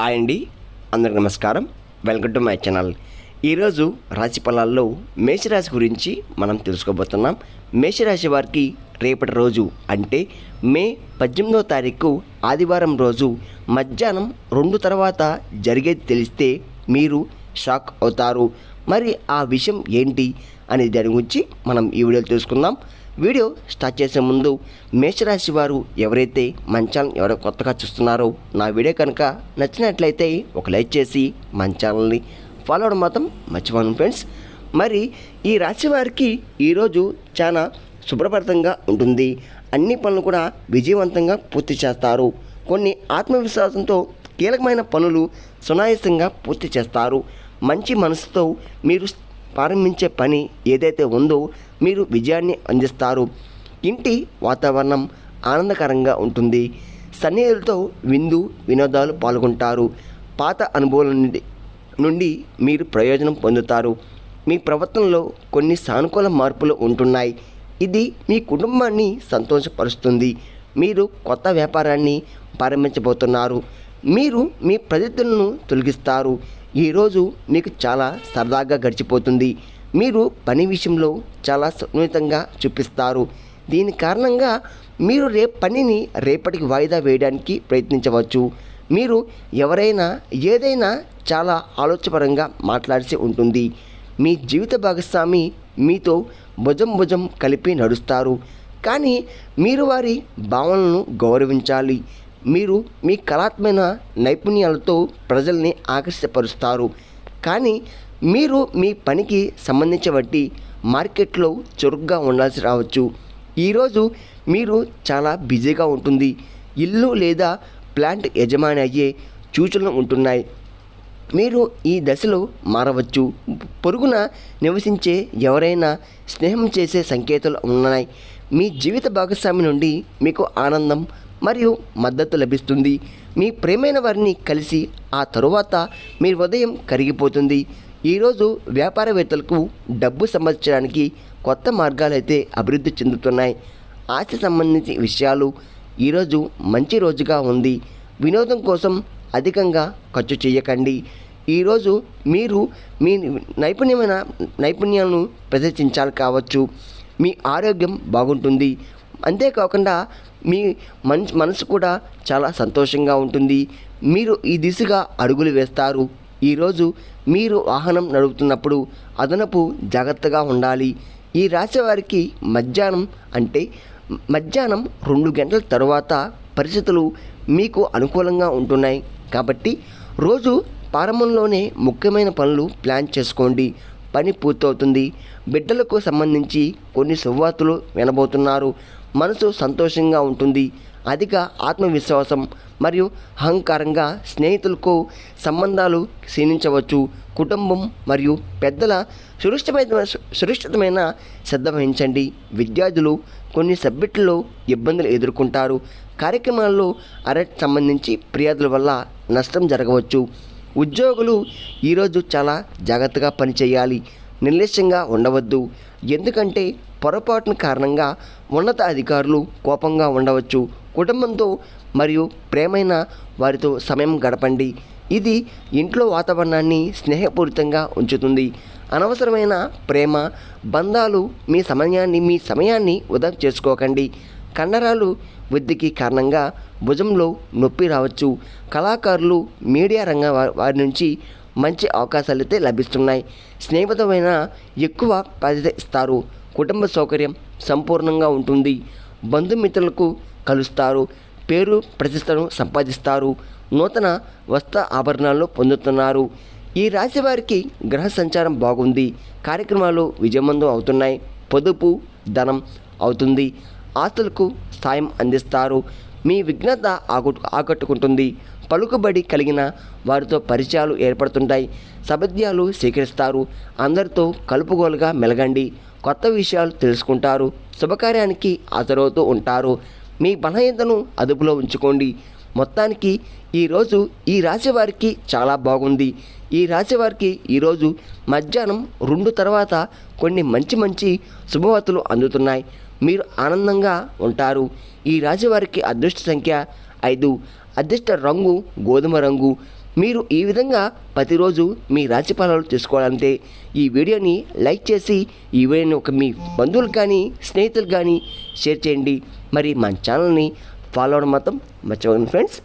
Hi అండి. అందరికి నమస్కారం. Welcome to my channel. ఈరోజు రాశి ఫలాల్లో మేషరాశి గురించి మనం తెలుసుకోబోతున్నాం. మేషరాశి వారికి రేపటి రోజు అంటే మే పద్దెనిమిదవ తారీఖు ఆదివారం రోజు మధ్యాహ్నం రెండు తర్వాత జరిగేది తెలిస్తే మీరు షాక్ అవుతారు. మరి ఆ విషయం ఏంటి అనే దాని గురించి మనం ఈ వీడియోలో తెలుసుకుందాం. వీడియో స్టార్ట్ చేసే ముందు మేషరాశి వారు ఎవరైతే మంచాలను ఎవరో కొత్తగా చూస్తున్నారో నా వీడియో కనుక నచ్చినట్లయితే ఒక లైక్ చేసి మంచాలని ఫాలో అవడం మాత్రం మర్చిపోను ఫ్రెండ్స్. మరి ఈ రాశి వారికి ఈరోజు చాలా శుభ్రపరితంగా ఉంటుంది. అన్ని పనులు కూడా విజయవంతంగా పూర్తి చేస్తారు. కొన్ని ఆత్మవిశ్వాసంతో కీలకమైన పనులు సునాయాసంగా పూర్తి చేస్తారు. మంచి మనసుతో మీరు ప్రారంభించే పని ఏదైతే ఉందో మీరు విజయాన్ని అందిస్తారు. ఇంటి వాతావరణం ఆనందకరంగా ఉంటుంది. సన్నిహితులతో విందు వినోదాలు పాల్గొంటారు. పాత అనుభవం నుండి నుండి మీరు ప్రయోజనం పొందుతారు. మీ ప్రవర్తనలో కొన్ని సానుకూల మార్పులు ఉంటున్నాయి. ఇది మీ కుటుంబాన్ని సంతోషపరుస్తుంది. మీరు కొత్త వ్యాపారాన్ని ప్రారంభించబోతున్నారు. మీరు మీ ప్రతిజ్ఞలను తొలగిస్తారు. ఈరోజు మీకు చాలా సరదాగా గడిచిపోతుంది. మీరు పని విషయంలో చాలా సున్నితంగా చూపిస్తారు. దీని కారణంగా మీరు రేపు పనిని రేపటికి వాయిదా వేయడానికి ప్రయత్నించవచ్చు. మీరు ఎవరైనా ఏదైనా చాలా ఆలోచనపరంగా మాట్లాడాల్సి ఉంటుంది. మీ జీవిత భాగస్వామి మీతో భుజం భుజం కలిపి నడుస్తారు. కానీ మీరు వారి భావనలను గౌరవించాలి. మీరు మీ కళాత్మక నైపుణ్యాలతో ప్రజల్ని ఆకర్షపరుస్తారు కానీ మీరు మీ పనికి సంబంధించబట్టి మార్కెట్లో చురుగ్గా ఉండాల్సి రావచ్చు. ఈరోజు మీరు చాలా బిజీగా ఉంటుంది. ఇల్లు లేదా ప్లాంట్ యజమాని అయ్యే సూచనలు ఉంటున్నాయి. మీరు ఈ దశలో మారవచ్చు. పొరుగున నివసించే ఎవరైనా స్నేహం చేసే సంకేతాలు ఉన్నాయి. మీ జీవిత భాగస్వామి నుండి మీకు ఆనందం మరియు మద్దతు లభిస్తుంది. మీ ప్రేమైన వారిని కలిసి ఆ తరువాత మీ ఉదయం కరిగిపోతుంది. ఈరోజు వ్యాపారవేత్తలకు డబ్బు సంపాదించడానికి కొత్త మార్గాలు అయితే అభివృద్ధి చెందుతున్నాయి. ఆశ సంబంధించిన విషయాలు ఈరోజు మంచి రోజుగా ఉంది. వినోదం కోసం అధికంగా ఖర్చు చేయకండి. ఈరోజు మీరు మీ నైపుణ్యమైన నైపుణ్యాలను ప్రదర్శించాలి కావచ్చు. మీ ఆరోగ్యం బాగుంటుంది. అంతేకాకుండా మీ మనసు మనసు కూడా చాలా సంతోషంగా ఉంటుంది. మీరు ఈ దిశగా అడుగులు వేస్తారు. ఈరోజు మీరు వాహనం నడుపుతున్నప్పుడు అదనపు జాగ్రత్తగా ఉండాలి. ఈ రాశి వారికి మధ్యాహ్నం అంటే మధ్యాహ్నం రెండు గంటల తర్వాత పరిస్థితులు మీకు అనుకూలంగా ఉంటున్నాయి. కాబట్టి రోజు ప్రారంభంలోనే ముఖ్యమైన పనులు ప్లాన్ చేసుకోండి. పని పూర్తవుతుంది. బిడ్డలకు సంబంధించి కొన్ని సువార్తలు వినబోతున్నారు. మనసు సంతోషంగా ఉంటుంది. అధిక ఆత్మవిశ్వాసం మరియు అహంకారంగా స్నేహితులకు సంబంధాలు క్షీణించవచ్చు. కుటుంబం మరియు పెద్దల సురక్షితమైన సురక్షితమైన శ్రద్ధ వహించండి. విద్యార్థులు కొన్ని సబ్జెక్టుల్లో ఇబ్బందులు ఎదుర్కొంటారు. కార్యక్రమాల్లో అరెస్ట్ సంబంధించి ఫిర్యాదుల వల్ల నష్టం జరగవచ్చు. ఉద్యోగులు ఈరోజు చాలా జాగ్రత్తగా పనిచేయాలి. నిర్లక్ష్యంగా ఉండవద్దు. ఎందుకంటే పొరపాటున కారణంగా ఉన్నత అధికారులు కోపంగా ఉండవచ్చు. కుటుంబంతో మరియు ప్రేమైన వారితో సమయం గడపండి. ఇది ఇంట్లో వాతావరణాన్ని స్నేహపూరితంగా ఉంచుతుంది. అనవసరమైన ప్రేమ బంధాలు మీ సమయాన్ని మీ సమయాన్ని వృధా చేసుకోకండి. కండరాలు వృద్ధికి కారణంగా భుజంలో నొప్పి రావచ్చు. కళాకారులు మీడియా రంగం వారి నుంచి మంచి అవకాశాలు అయితే లభిస్తున్నాయి. స్నేహితమైన ఎక్కువ ప్రతిస్తారు ఇస్తారు. కుటుంబ సౌకర్యం సంపూర్ణంగా ఉంటుంది. బంధుమిత్రులకు కలుస్తారు. పేరు ప్రతిష్టను సంపాదిస్తారు. నూతన వస్త్ర ఆభరణాలు పొందుతున్నారు. ఈ రాశి వారికి గ్రహ సంచారం బాగుంది. కార్యక్రమాలు విజయవంతం అవుతున్నాయి. పొదుపు ధనం అవుతుంది. ఆస్తులకు సాయం అందిస్తారు. మీ విఘ్నత ఆకట్టు ఆకట్టుకుంటుంది. పలుకుబడి కలిగిన వారితో పరిచయాలు ఏర్పడుతుంటాయి. సబద్యాలు స్వీకరిస్తారు. అందరితో కలుపుగోలుగా మెలగండి. కొత్త విషయాలు తెలుసుకుంటారు. శుభకార్యానికి హాజరవుతూ ఉంటారు. మీ బలహీనతను అదుపులో ఉంచుకోండి. మొత్తానికి ఈరోజు ఈ రాశి వారికి చాలా బాగుంది. ఈ రాశి వారికి ఈరోజు మధ్యాహ్నం రెండు తర్వాత కొన్ని మంచి మంచి శుభవార్తలు అందుతున్నాయి. మీరు ఆనందంగా ఉంటారు. ఈ రాశి వారికి అదృష్ట సంఖ్య ఐదు. అదృష్ట రంగు గోధుమ రంగు. మీరు ఈ విధంగా ప్రతిరోజు మీ రాశి ఫలాలు తెలుసుకోవాలంటే ఈ వీడియోని లైక్ చేసి ఈ వీడియోని ఒక మీ బంధువులు కానీ స్నేహితులు కానీ షేర్ చేయండి. మరి మన ఛానల్ని ఫాలో అవడం మాత్రం మర్చిపోకండి ఫ్రెండ్స్.